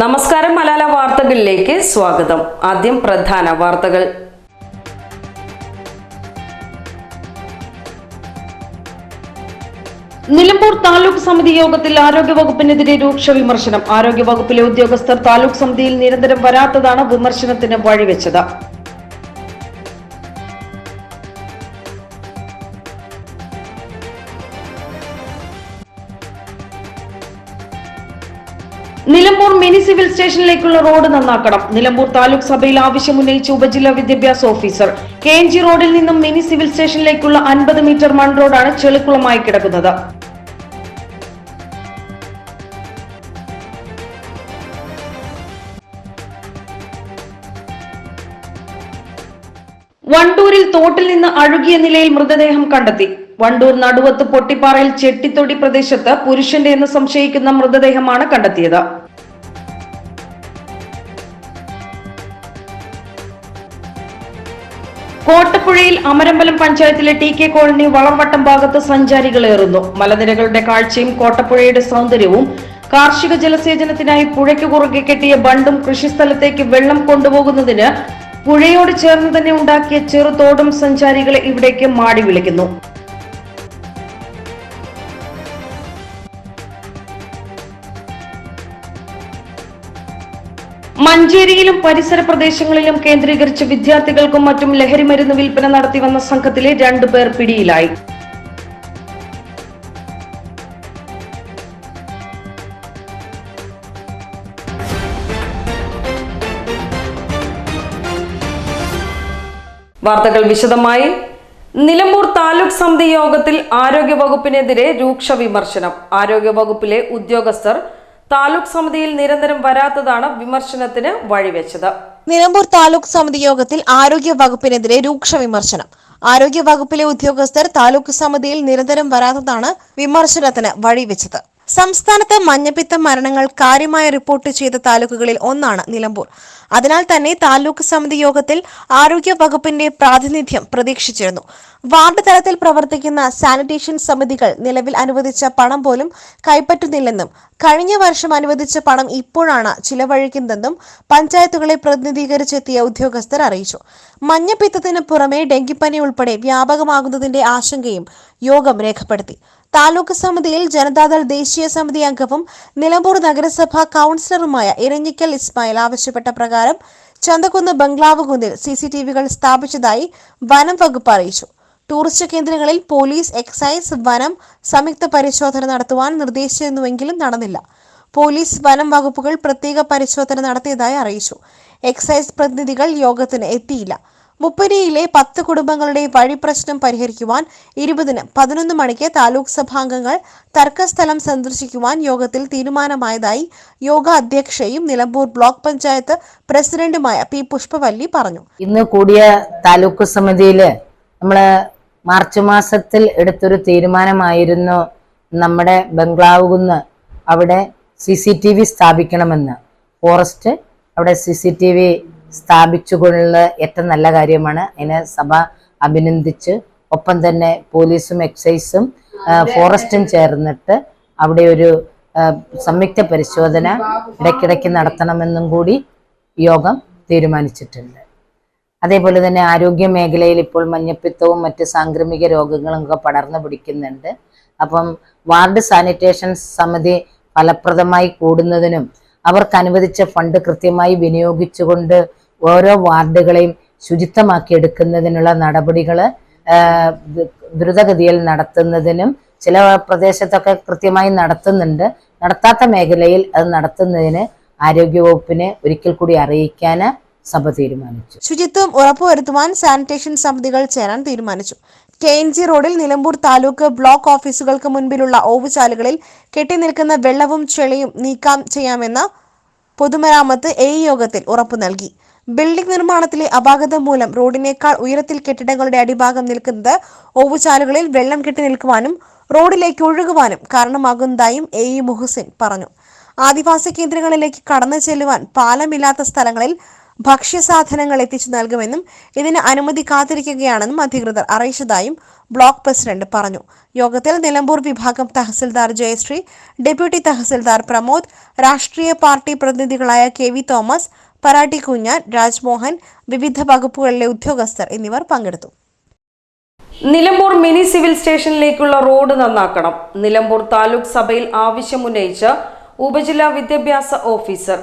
നമസ്കാരം മലാല വാർത്തകളിലേക്ക് സ്വാഗതം. ആദ്യം പ്രധാന വാർത്തകൾ. നിലമ്പൂർ താലൂക്ക് സമിതി യോഗത്തിൽ ആരോഗ്യവകുപ്പിനെതിരെ രൂക്ഷ വിമർശനം. ആരോഗ്യവകുപ്പിലെ ഉദ്യോഗസ്ഥർ താലൂക്ക് സമിതിയിൽ നിരന്തരം വരാത്തതാണ് വിമർശനത്തിന് വഴിവെച്ചത്. നിലമ്പൂർ മിനി സിവിൽ സ്റ്റേഷനിലേക്കുള്ള റോഡ് നന്നാക്കണം. നിലമ്പൂർ താലൂക്ക് സഭയിൽ ആവശ്യമുന്നയിച്ച ഉപജില്ലാ വിദ്യാഭ്യാസ ഓഫീസർ. കെ എൻ ജി റോഡിൽ നിന്നും മിനി സിവിൽ സ്റ്റേഷനിലേക്കുള്ള അൻപത് മീറ്റർ മൺ റോഡാണ് ചെളിക്കുളമായി കിടക്കുന്നത്. വണ്ടൂരിൽ തോട്ടിൽ നിന്ന് അഴുകിയ നിലയിൽ മൃതദേഹം കണ്ടെത്തി. വണ്ടൂർ നടുവത്ത് പൊട്ടിപ്പാറയിൽ ചെട്ടിത്തൊടി പ്രദേശത്ത് പുരുഷന്റെ എന്ന് സംശയിക്കുന്ന മൃതദേഹമാണ് കണ്ടെത്തിയത്. കോട്ടപ്പുഴയിൽ അമരമ്പലം പഞ്ചായത്തിലെ ടി കെ കോളനി വളർവട്ടം ഭാഗത്ത് സഞ്ചാരികളേറുന്നു മലനിരകളുടെ കാഴ്ചയും കോട്ടപ്പുഴയുടെ സൗന്ദര്യവും കാർഷിക ജലസേചനത്തിനായി പുഴയ്ക്ക് കുറുകെ കെട്ടിയ ബണ്ടും കൃഷിസ്ഥലത്തേക്ക് വെള്ളം കൊണ്ടുപോകുന്നതിന് പുഴയോട് ചേർന്ന് തന്നെ ഉണ്ടാക്കിയ ചെറുതോടും സഞ്ചാരികളെ ഇവിടേക്ക് മാടി വിളിക്കുന്നു. മഞ്ചേരിയിലും പരിസര പ്രദേശങ്ങളിലും കേന്ദ്രീകരിച്ച് വിദ്യാർത്ഥികൾക്കും മറ്റും ലഹരിമരുന്ന് വിൽപ്പന നടത്തി വന്ന സംഘത്തിലെ രണ്ടുപേർ പിടിയിലായി. വാർത്തകൾ വിശദമായി. നിലമ്പൂർ താലൂക്ക് സമിതി യോഗത്തിൽ ആരോഗ്യവകുപ്പിനെതിരെ രൂക്ഷ വിമർശനം. ആരോഗ്യവകുപ്പിലെ ഉദ്യോഗസ്ഥർ താലൂക്ക് സമിതിയിൽ നിരന്തരം വരാത്തതാണ് വിമർശനത്തിന് വഴിവെച്ചത്. നിലമ്പൂർ താലൂക്ക് സമിതി യോഗത്തിൽ ആരോഗ്യ വകുപ്പിനെതിരെ രൂക്ഷ വിമർശനം. ആരോഗ്യ വകുപ്പിലെ ഉദ്യോഗസ്ഥർ താലൂക്ക് സമിതിയിൽ നിരന്തരം വരാത്തതാണ് വിമർശനത്തിന് വഴിവെച്ചത്. സംസ്ഥാനത്ത് മഞ്ഞപ്പിത്ത മരണങ്ങൾ കാര്യമായി റിപ്പോർട്ട് ചെയ്ത താലൂക്കുകളിൽ ഒന്നാണ് നിലമ്പൂർ. അതിനാൽ തന്നെ താലൂക്ക് സമിതി യോഗത്തിൽ ആരോഗ്യ വകുപ്പിന്റെ പ്രാതിനിധ്യം പ്രതീക്ഷിച്ചിരുന്നു. വാർഡ് തലത്തിൽ പ്രവർത്തിക്കുന്ന സാനിറ്റേഷൻ സമിതികൾ നിലവിൽ അനുവദിച്ച പണം പോലും കൈപ്പറ്റുന്നില്ലെന്നും കഴിഞ്ഞ വർഷം അനുവദിച്ച പണം ഇപ്പോഴാണ് ചിലവഴിക്കുന്നതെന്നും പഞ്ചായത്തുകളെ പ്രതിനിധീകരിച്ചെത്തിയ ഉദ്യോഗസ്ഥർ അറിയിച്ചു. മഞ്ഞപ്പിത്തത്തിന് പുറമെ ഡെങ്കിപ്പനി ഉൾപ്പെടെ വ്യാപകമാകുന്നതിന്റെ ആശങ്കയും യോഗം രേഖപ്പെടുത്തി. താലൂക്ക് സമിതിയിൽ ജനതാദൾ ദേശീയ സമിതി അംഗവും നിലമ്പൂർ നഗരസഭാ കൗൺസിലറുമായ ഇരഞ്ഞിക്കൽ ഇസ്മായിൽ ആവശ്യപ്പെട്ട പ്രകാരം ചന്തക്കുന്ന് ബംഗ്ലാവ് കുന്നിൽ സി സി ടി വികൾ സ്ഥാപിച്ചതായി വനം വകുപ്പ് അറിയിച്ചു. ടൂറിസ്റ്റ് കേന്ദ്രങ്ങളിൽ പോലീസ് എക്സൈസ് വനം സംയുക്ത പരിശോധന നടത്തുവാൻ നിർദ്ദേശിച്ചിരുന്നുവെങ്കിലും നടന്നില്ല. പോലീസ് വനം വകുപ്പുകൾ പ്രത്യേക പരിശോധന നടത്തിയതായി അറിയിച്ചു. എക്സൈസ് പ്രതിനിധികൾ യോഗത്തിന് എത്തിയില്ല. മുപ്പരിയിലെ പത്ത് കുടുംബങ്ങളുടെ വഴിപ്രശ്നം പരിഹരിക്കുവാൻ ഇരുപതിന് പതിനൊന്ന് മണിക്ക് താലൂക്ക് സഭാംഗങ്ങൾ തർക്കസ്ഥലം സന്ദർശിക്കുവാൻ യോഗത്തിൽ തീരുമാനമായതായി യോഗ അധ്യക്ഷയും നിലമ്പൂർ ബ്ലോക്ക് പഞ്ചായത്ത് പ്രസിഡന്റുമായ പി പുഷ്പവല്ലി പറഞ്ഞു. ഇന്ന് കൂടിയ താലൂക്ക് സമിതിയിൽ നമ്മൾ മാർച്ച് മാസത്തിൽ എടുത്തൊരു തീരുമാനമായിരുന്നു നമ്മുടെ ബംഗ്ലാവ് കുന്ന് അവിടെ സി സി ടി വി സ്ഥാപിക്കണമെന്ന്. ഫോറസ്റ്റ് അവിടെ സി സി ടി വി സ്ഥാപിച്ചുകൊണ്ടുള്ള ഏറ്റവും നല്ല കാര്യമാണ്. അതിനെ സഭ അഭിനന്ദിച്ച് ഒപ്പം തന്നെ പോലീസും എക്സൈസും ഫോറസ്റ്റും ചേർന്നിട്ട് അവിടെ ഒരു സംയുക്ത പരിശോധന ഇടയ്ക്കിടയ്ക്ക് നടത്തണമെന്നും കൂടി യോഗം തീരുമാനിച്ചിട്ടുണ്ട്. അതേപോലെ തന്നെ ആരോഗ്യ മേഖലയിൽ ഇപ്പോൾ മഞ്ഞപ്പിത്തവും മറ്റ് സാംക്രമിക രോഗങ്ങളും ഒക്കെ പടർന്നു പിടിക്കുന്നുണ്ട്. അപ്പം വാർഡ് സാനിറ്റേഷൻ സമിതി ഫലപ്രദമായി കൂടുന്നതിനും അവർക്ക് അനുവദിച്ച ഫണ്ട് കൃത്യമായി വിനിയോഗിച്ചുകൊണ്ട് ഓരോ വാർഡുകളെയും ശുചിത്വമാക്കി എടുക്കുന്നതിനുള്ള നടപടികൾ ദ്രുതഗതിയിൽ നടത്തുന്നതിനും ചില പ്രദേശത്തൊക്കെ കൃത്യമായി നടത്തുന്നുണ്ട്. നടത്താത്ത മേഖലയിൽ അത് നടത്തുന്നതിന് ആരോഗ്യവകുപ്പിനെ ഒരിക്കൽ കൂടി അറിയിക്കാൻ സഭ തീരുമാനിച്ചു. ശുചിത്വം ഉറപ്പുവരുത്തുവാൻ സാനിറ്റേഷൻ സമിതികൾ ചേരാൻ തീരുമാനിച്ചു. കെ എൻ ജി റോഡിൽ നിലമ്പൂർ താലൂക്ക് ബ്ലോക്ക് ഓഫീസുകൾക്ക് മുൻപിലുള്ള ഓവുചാലുകളിൽ കെട്ടിനിൽക്കുന്ന വെള്ളവും ചെളിയും നീക്കം ചെയ്യാമെന്ന പൊതുമരാമത്ത് എ യോഗത്തിൽ ഉറപ്പു നൽകി. ബിൽഡിംഗ് നിർമ്മാണത്തിലെ അപാകത മൂലം റോഡിനേക്കാൾ ഉയരത്തിൽ കെട്ടിടങ്ങളുടെ അടിഭാഗം നിൽക്കുന്നത് ഓവുചാലുകളിൽ വെള്ളം കെട്ടി നിൽക്കുവാനും റോഡിലേക്ക് ഒഴുകുവാനും കാരണമാകുന്നതായും എ ഇ മുഹസിൻ പറഞ്ഞു. ആദിവാസി കേന്ദ്രങ്ങളിലേക്ക് കടന്നു ചെല്ലുവാൻ പാലമില്ലാത്ത സ്ഥലങ്ങളിൽ ഭക്ഷ്യസാധനങ്ങൾ എത്തിച്ചു നൽകുമെന്നും ഇതിന് അനുമതി കാത്തിരിക്കുകയാണെന്നും അധികൃതർ അറിയിച്ചതായും ബ്ലോക്ക് പ്രസിഡന്റ് പറഞ്ഞു. യോഗത്തിൽ നിലമ്പൂർ വിഭാഗം തഹസിൽദാർ ജയശ്രീ ഡെപ്യൂട്ടി തഹസിൽദാർ പ്രമോദ് രാഷ്ട്രീയ പാർട്ടി പ്രതിനിധികളായ കെ വി തോമസ് പരാട്ടി കുഞ്ഞാൻ രാജ്മോഹൻ വിവിധ വകുപ്പുകളിലെ ഉദ്യോഗസ്ഥർ എന്നിവർ പങ്കെടുത്തു. നിലമ്പൂർ മിനി സിവിൽ സ്റ്റേഷനിലേക്കുള്ള റോഡ് നന്നാക്കണം. നിലമ്പൂർ താലൂക്ക് സഭയിൽ ആവശ്യമുന്നയിച്ച് ഉപജില്ലാ വിദ്യാഭ്യാസ ഓഫീസർ.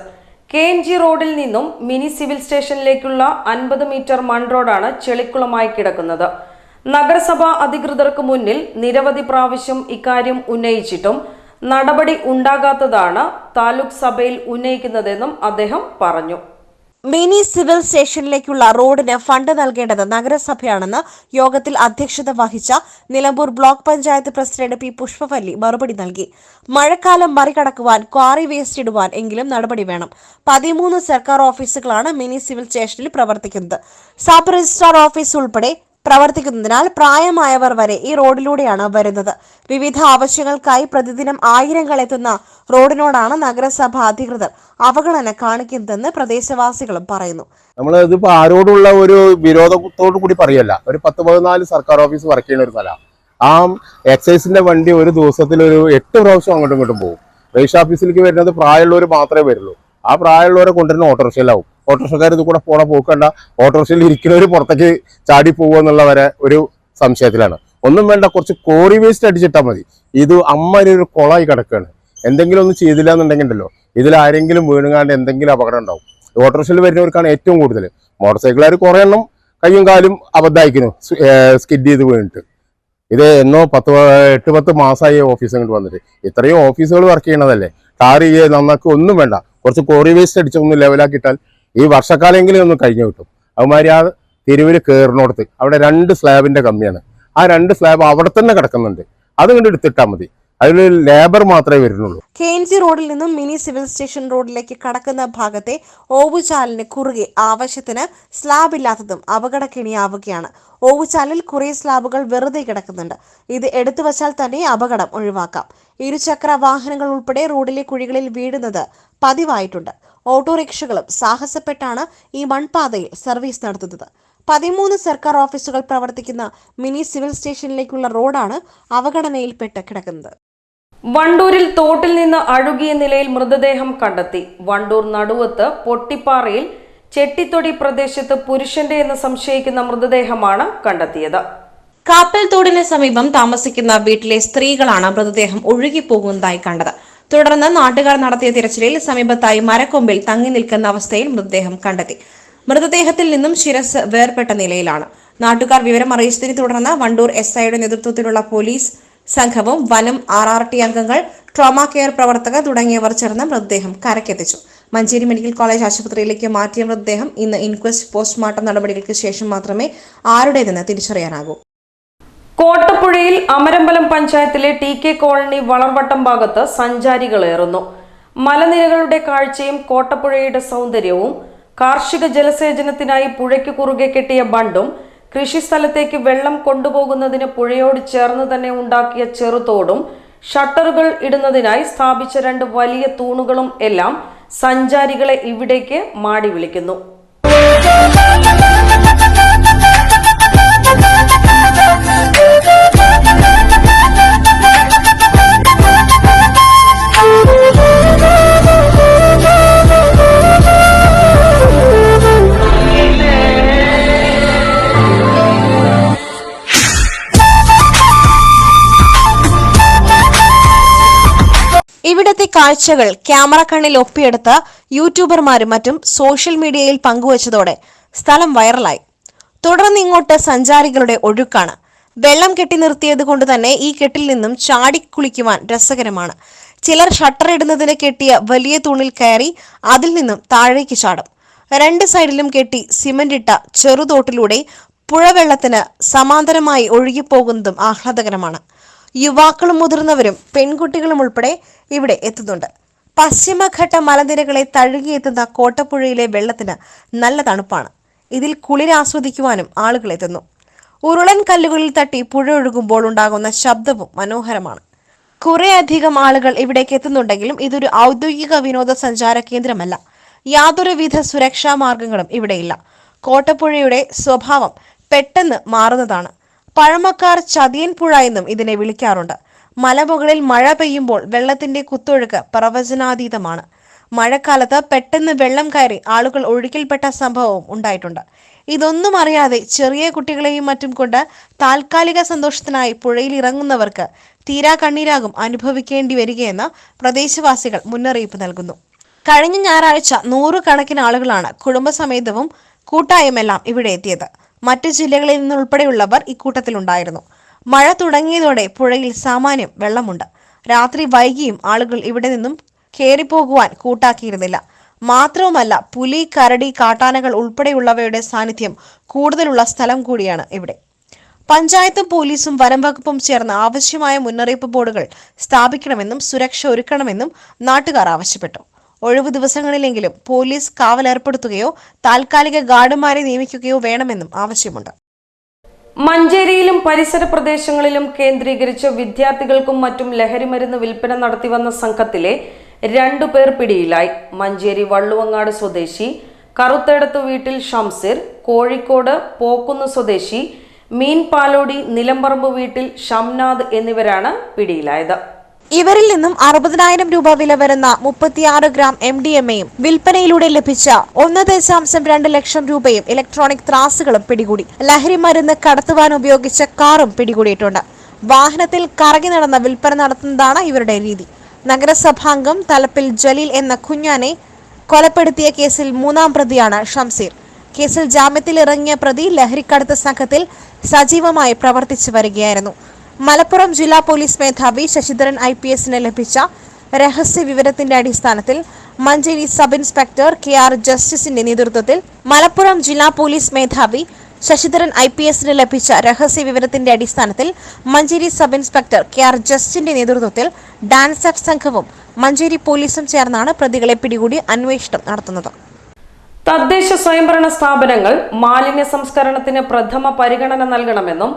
കെ എൻ ജി റോഡിൽ നിന്നും മിനി സിവിൽ സ്റ്റേഷനിലേക്കുള്ള അൻപത് മീറ്റർ മൺ റോഡാണ് ചെളിക്കുളമായി കിടക്കുന്നത്. നഗരസഭാ അധികൃതർക്ക് മുന്നിൽ നിരവധി പ്രാവശ്യം ഇക്കാര്യം ഉന്നയിച്ചിട്ടും നടപടി ഉണ്ടാകാത്തതാണ് താലൂക്ക് സഭയിൽ ഉന്നയിക്കുന്നതെന്നും അദ്ദേഹം പറഞ്ഞു. മിനി സിവിൽ സ്റ്റേഷനിലേക്കുള്ള റോഡിന് ഫണ്ട് നൽകേണ്ടത് നഗരസഭയാണെന്ന് യോഗത്തിൽ അധ്യക്ഷത വഹിച്ച Nilambur block panchayat president P Pushpavalli മറുപടി നൽകി. മഴക്കാലം മറികടക്കുവാൻ ക്വാറി വേസ്റ്റ് ഇടുവാൻ എങ്കിലും നടപടി വേണം. പതിമൂന്ന് സർക്കാർ ഓഫീസുകളാണ് മിനി സിവിൽ സ്റ്റേഷനിൽ പ്രവർത്തിക്കുന്നത്. സബ് രജിസ്ട്രാർ ഓഫീസ് ഉൾപ്പെടെ പ്രവർത്തിക്കുന്നതിനാൽ പ്രായമായവർ വരെ ഈ റോഡിലൂടെയാണ് വരുന്നത്. വിവിധ ആവശ്യങ്ങൾക്കായി പ്രതിദിനം ആയിരങ്ങൾ എത്തുന്ന റോഡിനോടാണ് നഗരസഭ അധികൃതർ അവഗണന കാണിക്കുന്നതെന്ന് പ്രദേശവാസികളും പറയുന്നു. നമ്മൾ ഇതിപ്പോ ആരോടുള്ള ഒരു വിരോധത്തോടു കൂടി പറയല്ല. ഒരു പത്ത് പതിനാല് സർക്കാർ ഓഫീസ് വർക്ക് ചെയ്യുന്ന ഒരു സ്ഥലമാണ് ആ എക്സൈസിന്റെ വണ്ടി ഒരു ദിവസത്തിൽ ഒരു എട്ട് പ്രാവശ്യം അങ്ങോട്ടും ഇങ്ങോട്ടും പോകും. രജിസ്റ്റർ ഓഫീസിലേക്ക് വരുന്നത് പ്രായമുള്ളവർ മാത്രമേ വരുള്ളൂ. ആ പ്രായമുള്ളവരെ കൊണ്ടുവരുന്ന ഓട്ടോറിക്ഷയിലാവും. ഓട്ടോറിക്ഷക്കാർ ഇത് കൂടെ പോണ പോക്കണ്ട. ഓട്ടോറിക്ഷയിൽ ഇരിക്കുന്നവർ പുറത്തേക്ക് ചാടി പോകുക എന്നുള്ളവരെ ഒരു സംശയത്തിലാണ്. ഒന്നും വേണ്ട കുറച്ച് കോറി വേസ്റ്റ് അടിച്ചിട്ടാൽ മതി. ഇത് അമ്മ ഒരു കുളമായി കിടക്കുകയാണ് എന്തെങ്കിലും ഒന്നും ചെയ്തില്ല എന്നുണ്ടെങ്കിൽ ഉണ്ടല്ലോ ഇതിൽ ആരെങ്കിലും വീണുകാണ്ട് എന്തെങ്കിലും അപകടം ഉണ്ടാവും. ഓട്ടോറിക്ഷയിൽ വരുന്നവർക്കാണ് ഏറ്റവും കൂടുതൽ. മോട്ടോർ സൈക്കിളുകാർ കുറേ എണ്ണം കയ്യും കാലും അബദ്ധമായിരിക്കുന്നു സ്കിഡ് ചെയ്ത് വീണിട്ട്. ഇത് എന്നോ പത്ത് എട്ട് പത്ത് മാസമായി ഓഫീസ് ഇങ്ങോട്ട് വന്നിട്ട്. ഇത്രയും ഓഫീസുകൾ വർക്ക് ചെയ്യണതല്ലേ ടാർ ചെയ്യുക നന്നാക്കുക ഒന്നും വേണ്ട. കുറച്ച് കോറി വേസ്റ്റ് അടിച്ചൊന്ന് ലെവലാക്കിയിട്ടാൽ ഈ വർഷക്കാലെങ്കിലും ഒന്ന് കഴിഞ്ഞു കിട്ടും. അതുമാതിരി ആ തെരുവിൽ കയറിനോടത്ത് അവിടെ രണ്ട് സ്ലാബിന്റെ കമ്മിയാണ്. ആ രണ്ട് സ്ലാബ് അവിടെ തന്നെ കിടക്കുന്നുണ്ട്. അത് കണ്ട് എടുത്തിട്ടാൽ മതി. അതിൽ ലേബർ മാത്രമേ വരുന്നുള്ളൂ. കെ എൻ റോഡിൽ നിന്നും മിനി സിവിൽ സ്റ്റേഷൻ റോഡിലേക്ക് കടക്കുന്ന ഭാഗത്തെ ഓവുചാലിന് കുറുകെ ആവശ്യത്തിന് സ്ലാബ് ഇല്ലാത്തതും അപകടക്കെണിയാവുകയാണ്. ഓവുചാലിൽ കുറേ സ്ലാബുകൾ വെറുതെ കിടക്കുന്നുണ്ട്. ഇത് എടുത്തു വച്ചാൽ തന്നെ അപകടം ഒഴിവാക്കാം. ഇരുചക്ര വാഹനങ്ങൾ ഉൾപ്പെടെ റോഡിലെ കുഴികളിൽ വീഴുന്നത് പതിവായിട്ടുണ്ട്. ഓട്ടോറിക്ഷകളും സാഹസപ്പെട്ടാണ് ഈ മൺപാതയിൽ സർവീസ് നടത്തുന്നത്. പതിമൂന്ന് സർക്കാർ ഓഫീസുകൾ പ്രവർത്തിക്കുന്ന മിനി സിവിൽ സ്റ്റേഷനിലേക്കുള്ള റോഡാണ് അവഗണനയിൽപ്പെട്ട് കിടക്കുന്നത്. വണ്ടൂരിൽ തോട്ടിൽ നിന്ന് അഴുകിയ നിലയിൽ മൃതദേഹം കണ്ടെത്തി. വണ്ടൂർ നടുവത്ത് പൊട്ടിപ്പാറയിൽ ചെട്ടിത്തൊടി പ്രദേശത്ത് പുരുഷന്റെ എന്ന് സംശയിക്കുന്ന മൃതദേഹമാണ് കണ്ടെത്തിയത്. കാപ്പൽ തോടിന് സമീപം താമസിക്കുന്ന വീട്ടിലെ സ്ത്രീകളാണ് മൃതദേഹം ഒഴുകിപ്പോകുന്നതായി കണ്ടത്. തുടർന്ന് നാട്ടുകാർ നടത്തിയ തിരച്ചിലിൽ സമീപത്തായി മരക്കൊമ്പിൽ തങ്ങി നിൽക്കുന്ന അവസ്ഥയിൽ മൃതദേഹം കണ്ടെത്തി. മൃതദേഹത്തിൽ നിന്നും ശിരസ് വേർപെട്ട നിലയിലാണ്. നാട്ടുകാർ വിവരം അറിയിച്ചതിനെ തുടർന്ന് വണ്ടൂർ എസ് ഐയുടെ നേതൃത്വത്തിലുള്ള പോലീസ് സംഘവും വനം ആർ ആർ ടി അംഗങ്ങൾ ട്രോമ കെയർ പ്രവർത്തകർ തുടങ്ങിയവർ ചേർന്ന് മൃതദേഹം കരക്കെത്തിച്ചു മഞ്ചേരി മെഡിക്കൽ കോളേജ് ആശുപത്രിയിലേക്ക് മാറ്റിയ മൃതദേഹം ഇന്ന് ഇൻക്വസ്റ്റ് പോസ്റ്റ്മോർട്ടം നടപടികൾക്ക് ശേഷം മാത്രമേ ആരുടേതെന്ന് തിരിച്ചറിയാനാകൂ. കോട്ടപ്പുഴയിൽ അമരമ്പലം പഞ്ചായത്തിലെ ടി കെ കോളനി വളർവട്ടം ഭാഗത്ത് സഞ്ചാരികളേറുന്നു മലനിരകളുടെ കാഴ്ചയും കോട്ടപ്പുഴയുടെ സൗന്ദര്യവും കാർഷിക ജലസേചനത്തിനായി പുഴയ്ക്ക് കുറുകെ കെട്ടിയ ബണ്ടും കൃഷിസ്ഥലത്തേക്ക് വെള്ളം കൊണ്ടുപോകുന്നതിന് പുഴയോട് ചേർന്ന് തന്നെ ഉണ്ടാക്കിയ ചെറുതോടും ഷട്ടറുകൾ ഇടുന്നതിനായി സ്ഥാപിച്ച രണ്ട് വലിയ തൂണുകളും എല്ലാം സഞ്ചാരികളെ ഇവിടേക്ക് മാടി വിളിക്കുന്നു. കാഴ്ചകൾ ക്യാമറ കണ്ണിൽ ഒപ്പിയെടുത്ത് യൂട്യൂബർമാരും മറ്റും സോഷ്യൽ മീഡിയയിൽ പങ്കുവച്ചതോടെ സ്ഥലം വൈറലായി. തുടർന്ന് ഇങ്ങോട്ട് സഞ്ചാരികളുടെ ഒഴുക്കാണ്. വെള്ളം കെട്ടി നിർത്തിയത് കൊണ്ട് തന്നെ ഈ കെട്ടിൽ നിന്നും ചാടിക്കുളിക്കുവാൻ രസകരമാണ്. ചിലർ ഷട്ടർ ഇടുന്നതിന് കെട്ടിയ വലിയ തൂണിൽ കയറി അതിൽ നിന്നും താഴേക്ക് ചാടും. രണ്ട് സൈഡിലും കെട്ടി സിമന്റ് ഇട്ട ചെറുതോട്ടിലൂടെ പുഴവെള്ളത്തിന് സമാന്തരമായി ഒഴുകിപ്പോകുന്നതും ആഹ്ലാദകരമാണ്. യുവാക്കളും മുതിർന്നവരും പെൺകുട്ടികളും ഉൾപ്പെടെ ഇവിടെ എത്തുന്നുണ്ട്. പശ്ചിമഘട്ട മലനിരകളെ തഴുകിയെത്തുന്ന കോട്ടപ്പുഴയിലെ വെള്ളത്തിന് നല്ല തണുപ്പാണ്. ഇതിൽ കുളിരാസ്വദിക്കുവാനും ആളുകൾ എത്തുന്നു. ഉരുളൻ കല്ലുകളിൽ തട്ടി പുഴ ഒഴുകുമ്പോൾ ഉണ്ടാകുന്ന ശബ്ദവും മനോഹരമാണ്. കുറേയധികം ആളുകൾ ഇവിടേക്ക് എത്തുന്നുണ്ടെങ്കിലും ഇതൊരു ഔദ്യോഗിക വിനോദസഞ്ചാര കേന്ദ്രമല്ല. യാതൊരുവിധ സുരക്ഷാ മാർഗങ്ങളും ഇവിടെയില്ല. കോട്ടപ്പുഴയുടെ സ്വഭാവം പെട്ടെന്ന് മാറുന്നതാണ്. പഴമക്കാർ ചതിയൻപുഴ എന്നും ഇതിനെ വിളിക്കാറുണ്ട്. മലമുകളിൽ മഴ പെയ്യുമ്പോൾ വെള്ളത്തിന്റെ കുത്തൊഴുക്ക് പ്രവചനാതീതമാണ്. മഴക്കാലത്ത് പെട്ടെന്ന് വെള്ളം കയറി ആളുകൾ ഒഴുക്കിൽപ്പെട്ട സംഭവവും ഉണ്ടായിട്ടുണ്ട്. ഇതൊന്നും അറിയാതെ ചെറിയ കുട്ടികളെയും മറ്റും കൊണ്ട് താൽക്കാലിക സന്തോഷത്തിനായി പുഴയിൽ ഇറങ്ങുന്നവർക്ക് തീരാ കണ്ണീരാകും അനുഭവിക്കേണ്ടി വരികയെന്ന് പ്രദേശവാസികൾ മുന്നറിയിപ്പ് നൽകുന്നു. കഴിഞ്ഞ ഞായറാഴ്ച നൂറുകണക്കിന് ആളുകളാണ് കുടുംബസമേതവും കൂട്ടായുമെല്ലാം ഇവിടെ എത്തിയത്. മറ്റ് ജില്ലകളിൽ നിന്നുൾപ്പെടെയുള്ളവർ ഇക്കൂട്ടത്തിലുണ്ടായിരുന്നു. മഴ തുടങ്ങിയതോടെ പുഴയിൽ സാമാന്യം വെള്ളമുണ്ട്. രാത്രി വൈകിയും ആളുകൾ ഇവിടെ നിന്നും കയറിപ്പോകുവാൻ കൂട്ടാക്കിയിരുന്നില്ല. മാത്രവുമല്ല പുലി കരടി കാട്ടാനകൾ ഉൾപ്പെടെയുള്ളവയുടെ സാന്നിധ്യം കൂടുതലുള്ള സ്ഥലം കൂടിയാണ് ഇവിടെ. പഞ്ചായത്തും പോലീസും വനം വകുപ്പും ചേർന്ന് ആവശ്യമായ മുന്നറിയിപ്പ് ബോർഡുകൾ സ്ഥാപിക്കണമെന്നും സുരക്ഷ ഒരുക്കണമെന്നും നാട്ടുകാർ ആവശ്യപ്പെട്ടു. ഒഴിവു ദിവസങ്ങളിലെങ്കിലും പോലീസ് കാവലേർപ്പെടുത്തുകയോ താൽക്കാലിക ഗാർഡുമാരെ നിയമിക്കുകയോ വേണമെന്നും ആവശ്യമുണ്ട്. മഞ്ചേരിയിലും പരിസര പ്രദേശങ്ങളിലും കേന്ദ്രീകരിച്ച് വിദ്യാർത്ഥികൾക്കും മറ്റും ലഹരിമരുന്ന് വിൽപ്പന നടത്തിവന്ന സംഘത്തിലെ രണ്ടു പേർ പിടിയിലായി. മഞ്ചേരി വള്ളുവങ്ങാട് സ്വദേശി കറുത്തേടത്ത് വീട്ടിൽ ഷംസിർ കോഴിക്കോട് പോക്കുന്ന് സ്വദേശി മീൻപാലോടി നിലമ്പറമ്പ് വീട്ടിൽ ഷംനാഥ് എന്നിവരാണ് പിടിയിലായത്. ഇവരിൽ നിന്നും അറുപതിനായിരം രൂപ വില വരുന്ന മുപ്പത്തിയാറ് ഗ്രാം എം ഡി എം എയും വിൽപ്പനയിലൂടെ ലഭിച്ച ഒന്ന് ദശാംശം രണ്ട് ലക്ഷം രൂപയും ഇലക്ട്രോണിക് ത്രാസുകളും പിടികൂടി. ലഹരി മരുന്ന് കടത്തുവാൻ ഉപയോഗിച്ച കാറും പിടികൂടിയിട്ടുണ്ട്. വാഹനത്തിൽ കറങ്ങി നടന്ന വിൽപ്പന നടത്തുന്നതാണ് ഇവരുടെ രീതി. നഗരസഭാംഗം തലപ്പിൽ ജലീൽ എന്ന കുഞ്ഞാനെ കൊലപ്പെടുത്തിയ കേസിൽ മൂന്നാം പ്രതിയാണ് ഷംസീർ. കേസിൽ ജാമ്യത്തിൽ ഇറങ്ങിയ പ്രതി ലഹരിക്കടത്ത് സംഘത്തിൽ സജീവമായി പ്രവർത്തിച്ചു വരികയായിരുന്നു. മലപ്പുറം ജില്ലാ പോലീസ് മേധാവി ശശിധരൻ ഐ പി എസിന് ലഭിച്ച രഹസ്യ വിവരത്തിന്റെ അടിസ്ഥാനത്തിൽ Manjeri sub inspector K R ജസ്റ്റിസിന്റെ നേതൃത്വത്തിൽ മലപ്പുറം ജില്ലാ പോലീസ് മേധാവി ശശിധരൻ ഐ പി എസിന് ലഭിച്ച രഹസ്യ വിവരത്തിന്റെ അടിസ്ഥാനത്തിൽ Manjeri sub inspector K R ജസ്റ്റിന്റെ നേതൃത്വത്തിൽ ഡാൻസ് എഫ് സംഘവും മഞ്ചേരി പോലീസും ചേർന്നാണ് പ്രതികളെ പിടികൂടി അന്വേഷണം നടത്തുന്നത്. തദ്ദേശ സ്വയംഭരണ സ്ഥാപനങ്ങൾ മാലിന്യ സംസ്കരണത്തിന് പ്രഥമ പരിഗണന നൽകണമെന്നും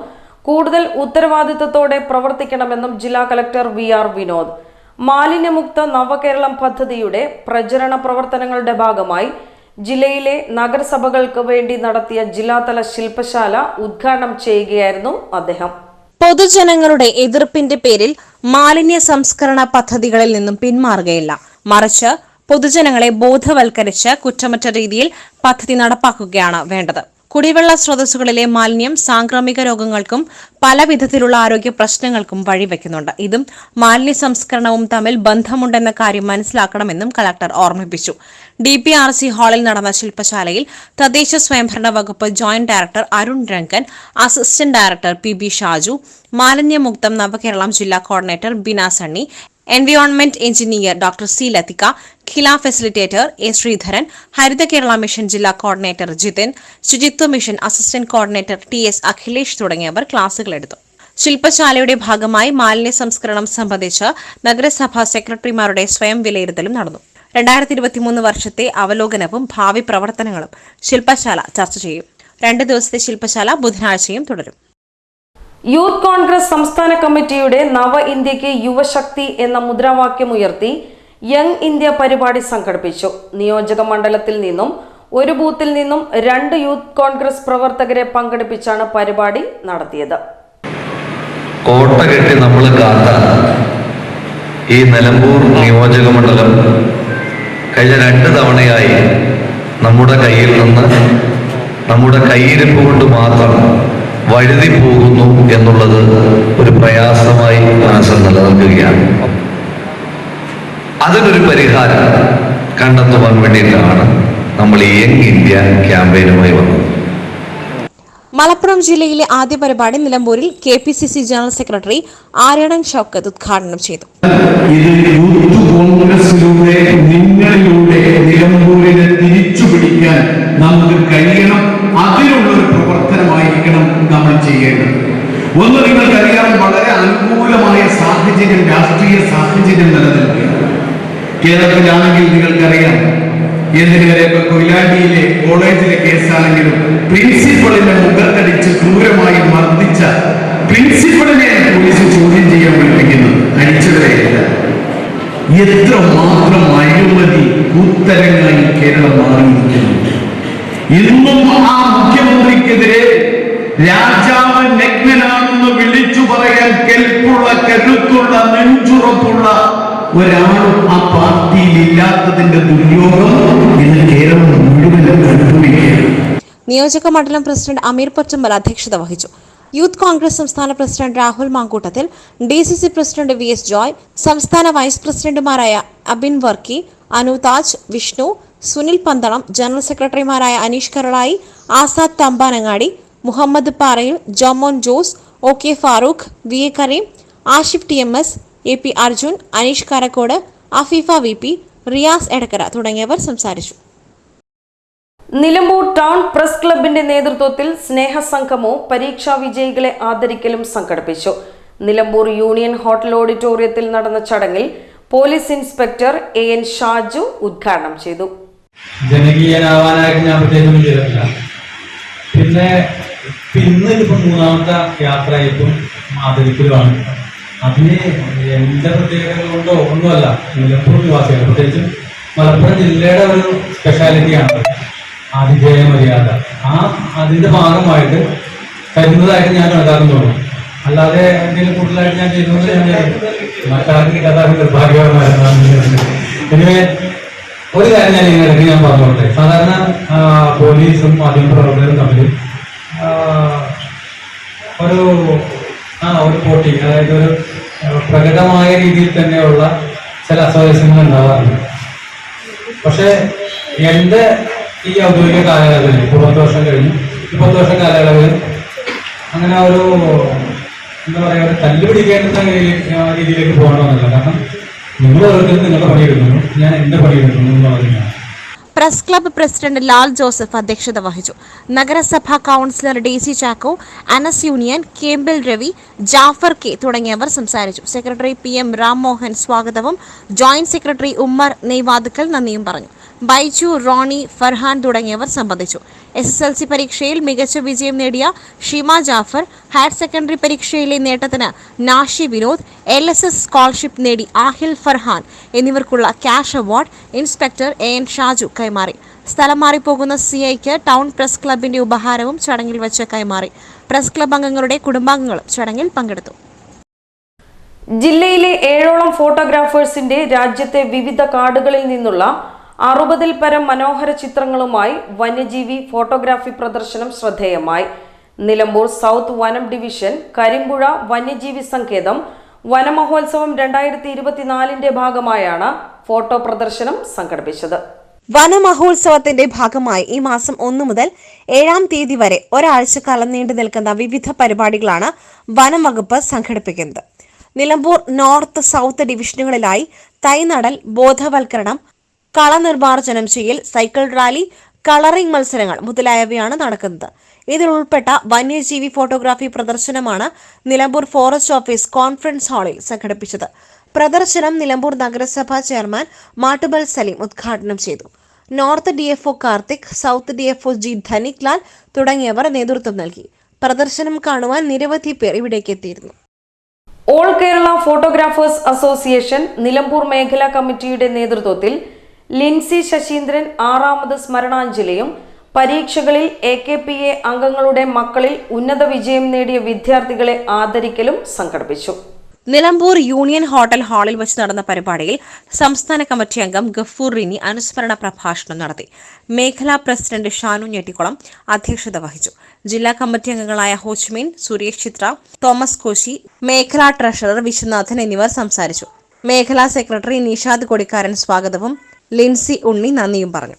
കൂടുതൽ ഉത്തരവാദിത്തത്തോടെ പ്രവർത്തിക്കണമെന്നും ജില്ലാ കലക്ടർ വി ആർ വിനോദ്. മാലിന്യമുക്ത നവകേരളം പദ്ധതിയുടെ പ്രചരണ പ്രവർത്തനങ്ങളുടെ ഭാഗമായി ജില്ലയിലെ നഗരസഭകൾക്ക് വേണ്ടി നടത്തിയ ജില്ലാതല ശില്പശാല ഉദ്ഘാടനം ചെയ്യുകയായിരുന്നു അദ്ദേഹം. പൊതുജനങ്ങളുടെ എതിർപ്പിന്റെ പേരിൽ മാലിന്യ സംസ്കരണ പദ്ധതികളിൽ നിന്നും പിന്മാറുകയില്ല. മറിച്ച് പൊതുജനങ്ങളെ ബോധവൽക്കരിച്ച് കുറ്റമറ്റ രീതിയിൽ പദ്ധതി നടപ്പാക്കുകയാണ് വേണ്ടത്. കുടിവെള്ള സ്രോതസ്സുകളിലെ മാലിന്യം സാംക്രമിക രോഗങ്ങൾക്കും പലവിധത്തിലുള്ള ആരോഗ്യ പ്രശ്നങ്ങൾക്കും വഴിവെക്കുന്നുണ്ട് ഇതും മാലിന്യ സംസ്കരണവും തമ്മിൽ ബന്ധമുണ്ടെന്ന കാര്യം മനസ്സിലാക്കണമെന്നും കളക്ടർ ഓർമ്മിപ്പിച്ചു. ഡി പി ആർ സി ഹാളിൽ നടന്ന ശില്പശാലയിൽ തദ്ദേശ സ്വയംഭരണ വകുപ്പ് joint director Arun Rangan assistant director P B Shaju മാലിന്യമുക്തം Navakeralam ജില്ലാ coordinator Bina Sunny environment engineer doctor C Lathika KILA facilitator A Sreedharan Haritha Kerala mission ജില്ലാ coordinator Jithin Suchitwa mission assistant coordinator T S Akhilesh തുടങ്ങിയവർ ക്ലാസുകൾ എടുത്തു. ശില്പശാലയുടെ ഭാഗമായി മാലിന്യ സംസ്കരണം സംബന്ധിച്ച് നഗരസഭാ സെക്രട്ടറിമാരുടെ സ്വയം വിലയിരുത്തലും നടന്നു. രണ്ടായിരത്തി ഇരുപത്തിമൂന്ന് വർഷത്തെ അവലോകനവും ഭാവി പ്രവർത്തനങ്ങളും ശില്പശാല ചർച്ച ചെയ്യും. രണ്ട് ദിവസത്തെ ശില്പശാല ബുധനാഴ്ചയും തുടരും. യൂത്ത് കോൺഗ്രസ് സംസ്ഥാന കമ്മിറ്റിയുടെ നവ ഇന്ത്യയ്ക്ക് യുവശക്തി എന്ന മുദ്രാവാക്യം ഉയർത്തി യങ് ഇന്ത്യ പരിപാടി സംഘടിപ്പിച്ചു. നിയോജക മണ്ഡലത്തിൽ നിന്നും ഒരു ബൂത്തിൽ നിന്നും രണ്ട് യൂത്ത് കോൺഗ്രസ് പ്രവർത്തകരെ പങ്കെടുപ്പിച്ചാണ് പരിപാടി നടത്തിയത്. കോട്ട കെട്ടി നമ്മൾ കാത്ത ഈ നിലമ്പൂർ നിയോജക മണ്ഡലം കഴിഞ്ഞ രണ്ട് തവണയായി നമ്മുടെ കയ്യിൽ നിന്ന് നമ്മുടെ കയ്യിരിപ്പ് കൊണ്ട് മാത്രം വഴുതി പോകുന്നു എന്നുള്ളത് ഒരു പ്രയാസമായി മനസ്സിൽ നിലനിൽക്കുകയാണ്. അതിനൊരു പരിഹാരം കണ്ടെത്തുവാൻ വേണ്ടിയിട്ടാണ് നമ്മൾ ഈ യങ് ഇന്ത്യ ക്യാമ്പയിനുമായി വന്നത്. മലപ്പുറം ജില്ലയിലെ ആദ്യ പരിപാടി നിലമ്പൂരിൽ K P C C general secretary Aryadan Shoukath ഉദ്ഘാടനം ചെയ്തു. ഇത് യൂത്ത് കോൺഗ്രസിലൂടെ നിങ്ങളിലൂടെ നിലമ്പൂരിനെ ഒന്ന് നിങ്ങൾക്കറിയാം വളരെ അനുകൂലമായ സാഹചര്യം രാഷ്ട്രീയ സാഹചര്യം നിലനിൽക്കുകയാണ്. കേരളത്തിലാണെങ്കിൽ നിങ്ങൾക്കറിയാം എന്തിനേറെ ഇപ്പൊ കൊയിലാണ്ടിയിലെ കോളേജിലെ കേസാണെങ്കിലും പ്രിൻസിപ്പളിനെ മുഖത്തടിച്ച് ക്രൂരമായി മർദ്ദിച്ച പ്രിൻസിപ്പളിനെ പോലീസ് ചോദ്യം ചെയ്യാൻ വിളിപ്പിക്കുന്നു. അടിച്ചവരെയല്ല എത്ര മാത്രം അഴിമതി കൂത്തരങ്ങളിൽ കേരളം മാറിയിരിക്കുന്നു. ഇന്നും ആ മുഖ്യമന്ത്രിക്കെതിരെ രാജാവ് നഗ്നനാണെന്ന് വിളിച്ചു പറയാൻ കെൽപ്പുള്ള കരുത്തുള്ള നെഞ്ചുറപ്പുള്ള ഒരാളും ആ പാർട്ടിയിൽ ഇല്ലാത്തതിന്റെ ദുര്യോഗം കേരളം മുഴുവൻ നിയോജക മണ്ഡലം പ്രസിഡന്റ് അമീർ പൊച്ചമ്പൽ അധ്യക്ഷത വഹിച്ചു. യൂത്ത് കോൺഗ്രസ് സംസ്ഥാന president Rahul Mamkootathil D C C president V S Joy സംസ്ഥാന വൈസ് പ്രസിഡന്റുമാരായ അബിൻ വർക്കി അനു താജ് വിഷ്ണു സുനിൽ പന്തളം ജനറൽ സെക്രട്ടറിമാരായ Aneesh Karulai Azad Thampanangadi Muhammad Parayil Jomon Jose O K Farooq V A Kareem Ashif T M S A P Arjun Aneesh Karakode Afeefa V P Riyas Edakkara തുടങ്ങിയവർ സംസാരിച്ചു. Nilambur town press ക്ലബിന്റെ നേതൃത്വത്തിൽ സ്നേഹസംഗമവും പരീക്ഷാ വിജയികളെ ആദരിക്കലും സംഘടിപ്പിച്ചു. Nilambur union hotel ഓഡിറ്റോറിയത്തിൽ നടന്ന ചടങ്ങിൽ police inspector A N Shaju ഉദ്ഘാടനം ചെയ്തു. ജനകീയനാവാനായിട്ട് ഞാൻ പ്രത്യേകം പിന്നെ ഇന്ന് ഇപ്പൊ മൂന്നാമത്തെ യാത്ര ഇപ്പം ആദരിക്കലുമാണ് അതിന് എന്റെ പ്രത്യേകത കൊണ്ടോ ഒന്നുമല്ല നിലമ്പൂർ നിവാസികൾ. പ്രത്യേകിച്ചും മലപ്പുറം ജില്ലയുടെ ഒരു സ്പെഷ്യാലിറ്റിയാണ് ആതിഥേയ മര്യാദ. ആ അതിന്റെ ഭാഗമായിട്ട് തരുന്നതായിട്ട് ഞാൻ കണക്കാക്കുന്നുള്ളൂ അല്ലാതെ എന്തെങ്കിലും കൂടുതലായിട്ട് ഞാൻ ചെയ്യുന്നത് ഞാൻ മറ്റാർക്കും കിട്ടാത്ത നിർഭാഗ്യകരമായിരുന്നു എനിവേ ഒരു കാര്യം ഞാൻ ഇതിനിടയ്ക്ക് ഞാൻ പറഞ്ഞോട്ടെ. സാധാരണ പോലീസും മാധ്യമപ്രവർത്തകരും തമ്മിൽ ഒരു ആ ഒരു പോട്ടി അതായത് ഒരു പ്രകടമായ രീതിയിൽ തന്നെയുള്ള ചില അസ്വാരസ്യങ്ങൾ ഉണ്ടാവാറുണ്ട്. പക്ഷെ എന്റെ ഈ ഔദ്യോഗിക കാലയളവിൽ പത്ത് വർഷം കഴിഞ്ഞു ഈ പത്ത് വർഷം കാലയളവിൽ അങ്ങനെ ഒരു എന്താ പറയുക ഒരു തല്ലുപിടിക്കേണ്ടുന്ന രീതിയിലേക്ക് ആ, രീതിയിലേക്ക് പോകണമെന്നില്ല. കാരണം നിങ്ങൾ ഓരോരുത്തരും നിങ്ങളുടെ പണിയെടുക്കുന്നു ഞാൻ എന്റെ പണിയെടുക്കുന്നു എന്നുള്ളതിനാണ്. Press club president Lal Joseph അധ്യക്ഷത വഹിച്ചു. നഗരസഭാ councillor Daisy Chacko Anas union Kempil Ravi Jaffar K തുടങ്ങിയവർ സംസാരിച്ചു. സെക്രട്ടറി പി എം രാംമോഹൻ സ്വാഗതവും ജോയിന്റ് സെക്രട്ടറി ഉമ്മർ നെയ്വാതുക്കൽ നന്ദിയും പറഞ്ഞു. ബൈജു റോണി ഫർഹാൻ തുടങ്ങിയവർ സംബന്ധിച്ചു. എസ് എസ് എൽ സി പരീക്ഷയിൽ മികച്ച വിജയം നേടിയ ഷിമ ജാഫർ ഹയർ സെക്കൻഡറി പരീക്ഷയിലെ നേട്ടത്തിന് Nashi Vinod L S S scholarship നേടി Aahil Farhan എന്നിവർക്കുള്ള cash award inspector A N Shaju കൈമാറി. സ്ഥലം മാറിപ്പോകുന്ന സി ഐക്ക് ടൗൺ പ്രസ് ക്ലബിന്റെ ഉപഹാരവും ചടങ്ങിൽ വെച്ച് കൈമാറി. പ്രസ് ക്ലബ് അംഗങ്ങളുടെ കുടുംബാംഗങ്ങളും ചടങ്ങിൽ പങ്കെടുത്തു. ജില്ലയിലെ ഏഴോളം ഫോട്ടോഗ്രാഫേഴ്സിന്റെ രാജ്യത്തെ വിവിധ കാടുകളിൽ നിന്നുള്ള അറുപതിൽ പരം മനോഹര ചിത്രങ്ങളുമായി വന്യജീവി ഫോട്ടോഗ്രാഫി പ്രദർശനം ശ്രദ്ധേയമായി. നിലമ്പൂർ സൗത്ത് വനം ഡിവിഷൻ കരിമ്പുഴ വന്യജീവി സങ്കേതം വനമഹോത്സവം രണ്ടായിരത്തി ഇരുപത്തിനാലിന്റെ ഭാഗമായാണ് ഫോട്ടോ പ്രദർശനം സംഘടിപ്പിച്ചത്. വനമഹോത്സവത്തിന്റെ ഭാഗമായി ഈ മാസം ഒന്നു മുതൽ ഏഴാം തീയതി വരെ ഒരാഴ്ചക്കാലം നീണ്ടു നിൽക്കുന്ന വിവിധ പരിപാടികളാണ് വനം വകുപ്പ് സംഘടിപ്പിക്കുന്നത്. നിലമ്പൂർ നോർത്ത് സൗത്ത് ഡിവിഷനുകളിലായി തൈനടൽ ബോധവൽക്കരണം കളനിർമ്മാർജനം ചെയ്യൽ സൈക്കിൾ റാലി കളറിംഗ് മത്സരങ്ങൾ മുതലായവയാണ് നടക്കുന്നത്. ഇതിൽ ഉൾപ്പെട്ട വന്യജീവി ഫോട്ടോഗ്രാഫി പ്രദർശനമാണ് നിലമ്പൂർ ഫോറസ്റ്റ് ഓഫീസ് കോൺഫറൻസ് ഹാളിൽ സംഘടിപ്പിച്ചത്. പ്രദർശനം നിലമ്പൂർ നഗരസഭാ ചെയർമാൻ മാട്ടുബൽ സലീം ഉദ്ഘാടനം ചെയ്തു. North D F O Karthik south D F O G Dhanik Lal തുടങ്ങിയവർ നേതൃത്വം നൽകി. പ്രദർശനം കാണുവാൻ നിരവധി പേർ ഇവിടേക്ക് എത്തിയിരുന്നു. All Kerala photographers association Nilambur മേഖലാ കമ്മിറ്റിയുടെ നേതൃത്വത്തിൽ ലിൻസി ശശീന്ദ്രൻ ആറാമത് സ്മരണാഞ്ജലിയും പരീക്ഷകളിൽ എ കെ പി എ അംഗങ്ങളുടെ മക്കളിൽ ഉന്നത വിജയം നേടിയ വിദ്യാർത്ഥികളെ ആദരിക്കലും സംഘടിപ്പിച്ചു. നിലമ്പൂർ യൂണിയൻ ഹോട്ടൽ ഹാളിൽ വെച്ച് നടന്ന പരിപാടിയിൽ സംസ്ഥാന കമ്മിറ്റി അംഗം ഗഫൂർ റിനി അനുസ്മരണ പ്രഭാഷണം നടത്തി. മേഖലാ പ്രസിഡന്റ് ഷാനു ഞെട്ടിക്കുളം അധ്യക്ഷത വഹിച്ചു. ജില്ലാ കമ്മിറ്റി അംഗങ്ങളായ ഹോച്ച്മീൻ സുരേഷ് ചിത്ര തോമസ് കോശി മേഖലാ ട്രഷറർ വിശ്വനാഥൻ എന്നിവർ സംസാരിച്ചു. മേഖലാ സെക്രട്ടറി നിഷാദ് കൊടിക്കാരൻ സ്വാഗതവും ലിൻസി ഉണ്ണി നന്ദിയും പറഞ്ഞു